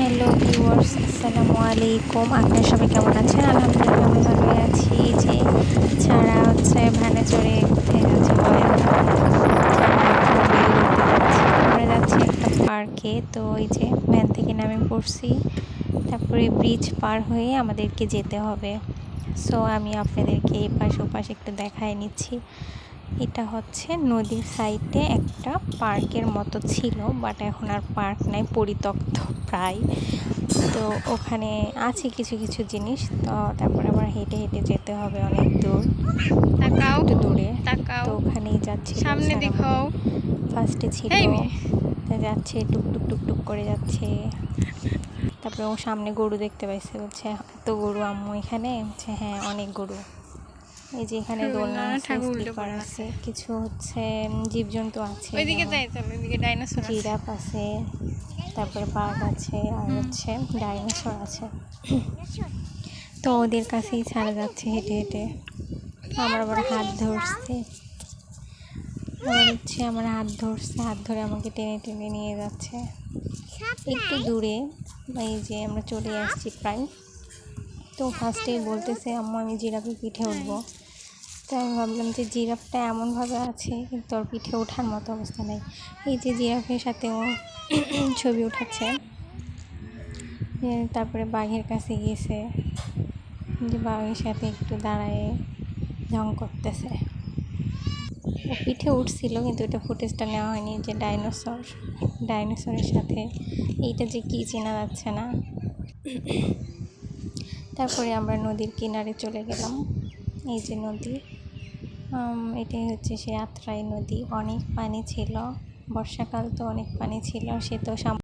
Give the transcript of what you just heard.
Hello viewers, আসসালামু আলাইকুম। আপনারা সবাই কেমন আছেন? আলহামদুলিল্লাহ আমি ভালোই আছি। যে ছাড়া হচ্ছে ভ্যানে চড়ে কোথায় যাচ্ছে। আমরা যাচ্ছি একটা পার্কে তো ওই যে ভ্যান থেকে নামে পড়ছি। তারপরে ব্রিজ পার হয়ে আমাদেরকে যেতে হবে। সো আমি আপনাদেরকে এই পাশে ওপাশে একটু দেখায় নিচ্ছি। এটা হচ্ছে নদীর সাইডে একটা পার্কের মতো ছিল বাট এখন আর পার্ক নাই পরিত্যক্ত প্রায়। তো ওখানে আছে কিছু কিছু জিনিস তো তারপরে আবার হেঁটে হেঁটে যেতে হবে অনেক দূর। তাকাও একটু দূরে। তাকাও। তো ওখানেই যাচ্ছি। সামনে দেখাও। ফার্স্টে ছিল। যাচ্ছে টুক টুক টুক টুক করে যাচ্ছে। তারপরে ও সামনে গরু দেখতে পাইছে। বলছে এত গরু আম্মু এখানে? বলছে হ্যাঁ অনেক গরু। এই যে এখানে দোলনা না, আছে কিছু হচ্ছে জীবজন্তু আছে ওইদিকে যাই চলো ওইদিকে ডাইনোসর আছে। জিরাফ আছে তারপরে বাঘ আছে আর হচ্ছে ডাইনোসর আছে। তো ওদের কাছেই ছাড়া যাচ্ছে হেঁটে হেঁটে। আমার আবার হাত ধরছে। আবার হচ্ছে আমার হাত ধরছে হাত ধরে আমাকে টেনে টেনে নিয়ে যাচ্ছে। একটু দূরে এই যে আমরা চলে আসছি প্রায়। তো ফার্স্টেই বলতেছে, আম্মু, আমি জিরাফের পিঠে উঠবো। তো আমি ভাবলাম যে জিরাফটা এমনভাবে আছে, কিন্তু ওর পিঠে ওঠার মতো অবস্থা নেই। এই যে জিরাফের সাথে ও ছবি উঠাচ্ছে তারপরে বাঘের কাছে গিয়েছে, যে বাঘের সাথে একটু দাঁড়ায় ঢং করতেছে। ও পিঠে উঠছিল, কিন্তু ওটা ফুটেজটা নেওয়া হয়নি, যে ডাইনোসর, ডাইনোসরের সাথে। এইটা যে কী চেনা যাচ্ছে না। তারপরে আমরা নদীর কিনারে চলে গেলাম। এই যে নদী এটাই হচ্ছে সে আত্রাই নদী। অনেক পানি ছিল, বর্ষাকাল তো অনেক পানি ছিল, সে তো সাম